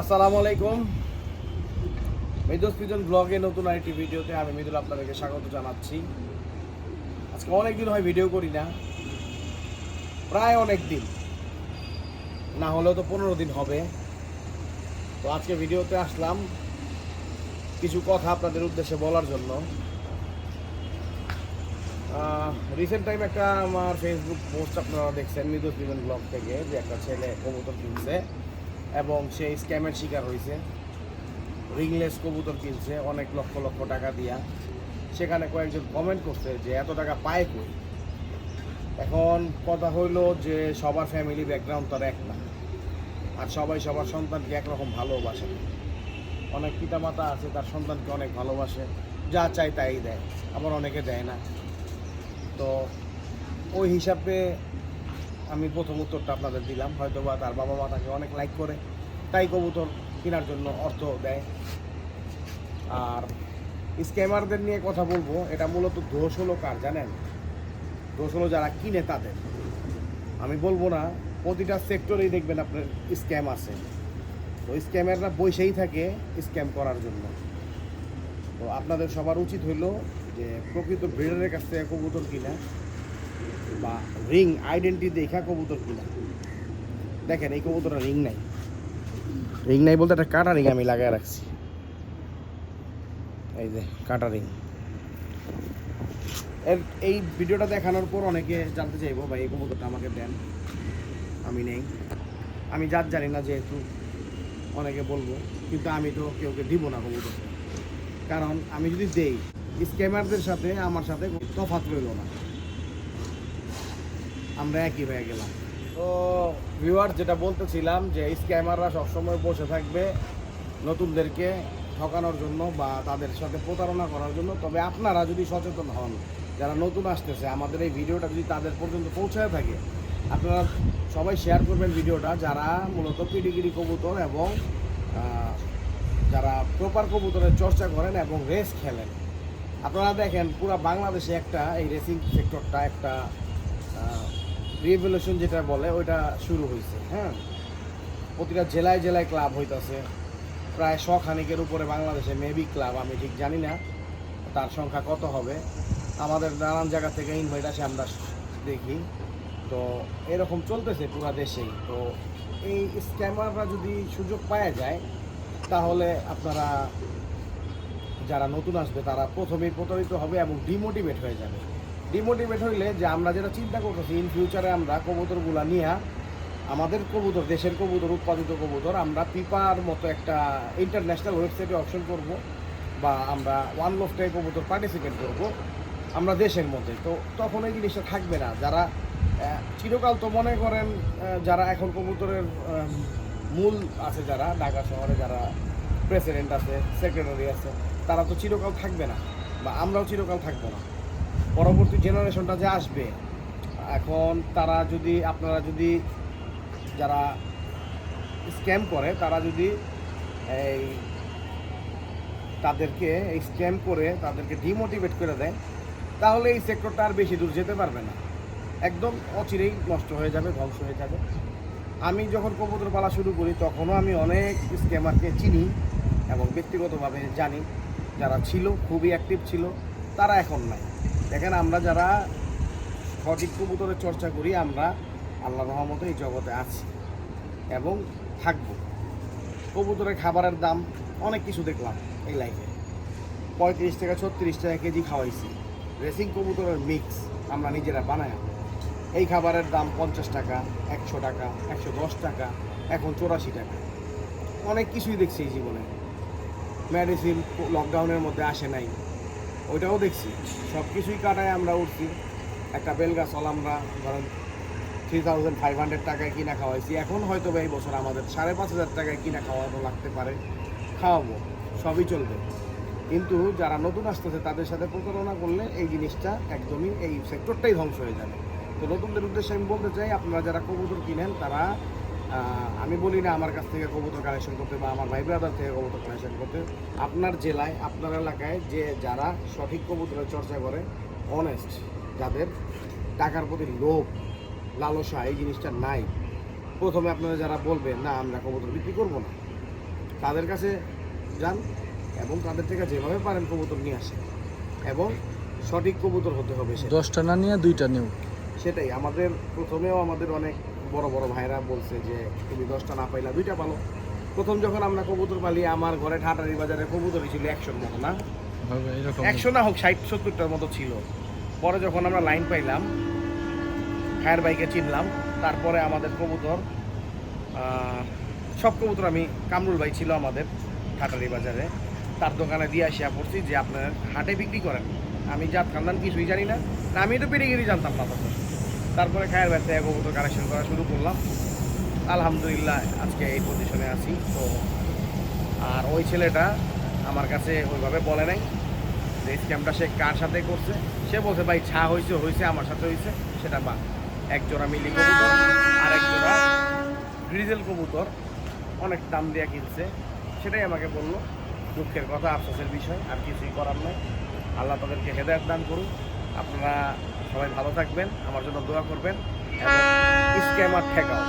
আসসালামু আলাইকুম। মেদোস পিজন ব্লগে নতুন আরেকটি ভিডিওতে আমি মৃদুল আপনাদেরকে স্বাগত জানাচ্ছি। আজকে অনেক দিন হয় ভিডিও করি না। প্রায় অনেক দিন না হলেও তো পনেরো দিন হবে। তো আজকে ভিডিওতে আসলাম কিছু কথা আপনাদের উদ্দেশ্যে বলার জন্য। রিসেন্ট টাইম একটা আমার ফেসবুক পোস্ট আপনারা দেখছেন মৃদুস পিজন ব্লগ থেকে, যে একটা ছেলে কবুতর কিনছে। এবং সে স্ক্যামের শিকার হয়েছে। রিংলেস কবুতর কিনছে, অনেক লক্ষ লক্ষ টাকা দিয়া। সেখানে কয়েকজন কমেন্ট করছে যে, এত টাকা পায় কই? এখন কথা হইল যে, সবার ফ্যামিলি ব্যাকগ্রাউন্ড তার এক না। আর সবাই সবার সন্তানকে একরকম ভালোবাসে। অনেক পিতামাতা আছে, তার সন্তানকে অনেক ভালোবাসে। যা চাই তাই দেয়, আবার অনেকে দেয় না। তো ওই হিসাবে আমি প্রথম উত্তরটা আপনাদের দিলাম হয়তো বা তার বাবা মা তাকে অনেক লাইক করে, তাই কবুতর কেনার জন্য অর্থ দেয়। আর স্ক্যামারদের নিয়ে কথা বলব, এটা মূলত দোষ হলো কার জানেন? দোষ হলো যারা কিনে তাদের। আমি বলব না, প্রতিটা সেক্টরেই দেখবেন আপনার স্ক্যাম আছে। তো স্ক্যামাররা বসেই থাকে স্ক্যাম করার জন্য। তো আপনাদের সবার উচিত হইল যে প্রকৃত ব্রিডারের কাছ থেকে কবুতর কিনা। বা রিং আইডেন্টি দেখা কবুতর কিনা। দেখেন, এই কবুতরের রিং নাই। রিং নাই বলতে একটা কাটা রিং আমি লাগায় রাখছি। এই যে, কাটা রিং এর, এই ভিডিওটা দেখানোর পর অনেকে জানতে চাইব, ভাই, এই কবুতরটা আমাকে দেন। আমি নেই। আমি যার জানি না যেহেতু অনেকে বলব, কিন্তু আমি তো কেউকে দিব না কবুতর। কারণ আমি যদি দেই স্ক্যামারদের সাথে, আমার সাথে তফাৎ রইল না। আমরা একই হয়ে গেলাম। তো ভিউয়ার যেটা বলতেছিলাম যে স্ক্যামাররা সবসময় বসে থাকবে নতুনদেরকে ঠকানোর জন্য বা তাদের সাথে প্রতারণা করার জন্য। তবে আপনারা যদি সচেতন হন, যারা নতুন আসতেছে, আমাদের এই ভিডিওটা যদি তাদের পর্যন্ত পৌঁছায় থাকে, আপনারা সবাই শেয়ার করবেন ভিডিওটা, যারা মূলত পিডিগিরি কবুতর এবং যারা প্রপার কবুতরের চর্চা করেন এবং রেস খেলেন। আপনারা দেখেন, পুরো বাংলাদেশে একটা এই রেসিং সেক্টরটা একটা রিভলিউশন যেটা বলে, ওইটা শুরু হয়েছে হ্যাঁ? প্রতিটা জেলায় জেলায় ক্লাব হইতাছে। প্রায় শ খানিকের উপরে বাংলাদেশে মেবি ক্লাব আমি ঠিক জানি না, তার সংখ্যা কত হবে। আমাদের নানান জায়গা থেকে ইনভাইট আসে, আমরা দেখি। তো এরকম চলতেছে পুরো দেশেই। তো এই স্ক্যামাররা যদি সুযোগ পাওয়া যায়, তাহলে আপনারা যারা নতুন আসবে, তারা প্রথমেই প্রতারিত হবে এবং ডিমোটিভেট হয়ে যাবে। ডিমোটিভেট হইলে যে আমরা যেটা চিন্তা করতেছি ইন ফিউচারে আমরা কবুতরগুলা নিয়ে, আমাদের কবুতর, দেশের কবুতর, উৎপাদিত কবুতর, আমরা পিপার মতো একটা ইন্টারন্যাশনাল ওয়েবসাইটে অপশন করব বা আমরা ওয়ান লফটে কবুতর পার্টিসিপেট করব, আমরা দেশের মধ্যে। তো তখন এই জিনিসটা থাকবে না। যারা চিরকাল তো মনে করেন যারা এখন কবুতরের মূল আছে যারা, ঢাকা শহরে যারা প্রেসিডেন্ট আছে সেক্রেটারি আছে, তারা তো চিরকাল থাকবে না বা আমরাও চিরকাল থাকব না। পরবর্তী জেনারেশনটা যে আসবে, এখন তারা যদি, আপনারা যদি যারা স্ক্যাম করে, তারা যদি এই তাদেরকে এই স্ক্যাম করে তাদেরকে ডিমোটিভেট করে দেয়, তাহলে এই সেক্টরটা আর বেশি দূর যেতে পারবে না। একদম অচিরেই নষ্ট হয়ে যাবে, ধ্বংস হয়ে যাবে। আমি যখন কবুতর পালা শুরু করি, তখনও আমি অনেক স্ক্যামারকে চিনি এবং ব্যক্তিগতভাবে জানি, যারা ছিল, খুবই অ্যাক্টিভ ছিল, তারা এখন নাই। দেখেন, আমরা যারা সঠিক কবুতরের চর্চা করি, আমরা আল্লাহ রহমতে এই জগতে আছি এবং থাকব। কবুতরের খাবারের দাম অনেক কিছু দেখলাম এই লাইফে পঁয়ত্রিশ টাকা ছত্রিশ টাকা কেজি খাওয়াইছি। রেসিং কবুতরের মিক্স আমরা নিজেরা বানাই এই খাবারের দাম পঞ্চাশ টাকা, একশো টাকা, একশো দশ টাকা, এখন চৌরাশি টাকা। অনেক কিছুই দেখছি এই জীবনে। মেডিসিন লকডাউনের মধ্যে আসে নাই। ওইটাও দেখছি। সব কিছুই কাটায় আমরা উঠছি। একটা বেলগাছ হল আমরা ধরেন থ্রি থাউজেন্ড ফাইভ হান্ড্রেড টাকায় কিনা খাওয়াইছি। এখন হয়তো এই বছর আমাদের সাড়ে পাঁচ হাজার টাকায় কিনা খাওয়ানো লাগতে পারে। খাওয়াবো, সবই চলবে। কিন্তু যারা নতুন আসতেছে, তাদের সাথে প্রতারণা করলে এই জিনিসটা একদমই এই সেক্টরটাই ধ্বংস হয়ে যাবে। তো নতুনদের উদ্দেশ্যে আমি বলতে চাই, আপনারা যারা কবুতর কিনেন, তারা আমি বলি না আমার কাছ থেকে কবুতর কালেকশন করতে বা আমার ভাই ব্রাদার থেকে কবুতর কালেকশন করতে। আপনার জেলায় আপনার এলাকায় যে যারা সঠিক কবুতরের চর্চা করে অনেস্ট যাদের টাকার প্রতি লোভ লালসা এই জিনিসটা নাই। প্রথমে আপনারা যারা বলবেন না আমরা কবুতর বিক্রি করব না। তাদের কাছে যান এবং তাদের থেকে যেভাবে পারেন কবুতর নিয়ে আসেন এবং সঠিক কবুতর হতে হবে সে দশটা না নিয়ে দুইটা নিও সেটাই আমাদের প্রথমেও আমাদের অনেক বড় বড় ভাইরা বলছে যে তুমি দশটা না পাইলা দুইটা পালো। প্রথম যখন আমরা কবুতর পালি আমার ঘরে ঠাটারি বাজারে কবুতরই ছিল একশোর মতো না? একশো না হোক ষাট সত্তরটার মতো ছিল। পরে যখন আমরা লাইন পাইলাম ফায়ার বাইকে চিনলাম তারপরে আমাদের কবুতর সব কবুতর আমি কামরুল ভাই ছিল আমাদের ঠাটারি বাজারে। তার দোকানে দিয়ে আসিয়া পড়ছি যে আপনার হাটে বিক্রি করেন। আমি জাত খানদান কিছুই জানি না আমি তো পেডিগিরি জানতাম না তখন। তারপরে খায়ের ব্যবসা কবুতর কালেকশন করা শুরু করলাম। আলহামদুলিল্লাহ আজকে এই পজিশনে আছি। তো, আর ওই ছেলেটা আমার কাছে ওইভাবে বলে নাই যে স্ক্যামটা সে কার সাথে করছে? সে বলছে, ভাই ছা হয়েছে হয়েছে, আমার সাথে হয়েছে। সেটা বা এক জোড়া মিলি কবুতর আর এক জোড়া গ্রিজেল কবুতর, অনেক দাম দিয়ে কিনছে। সেটাই আমাকে বলল, দুঃখের কথা, আফসোসের বিষয়, আর কিছুই করার নাই। আল্লাহ তাদেরকে হেদায়ত দান করুন আপনারা সবাই ভালো থাকবেন আমার জন্য দোয়া করবেন এবং স্ক্যামার ঠেকাও।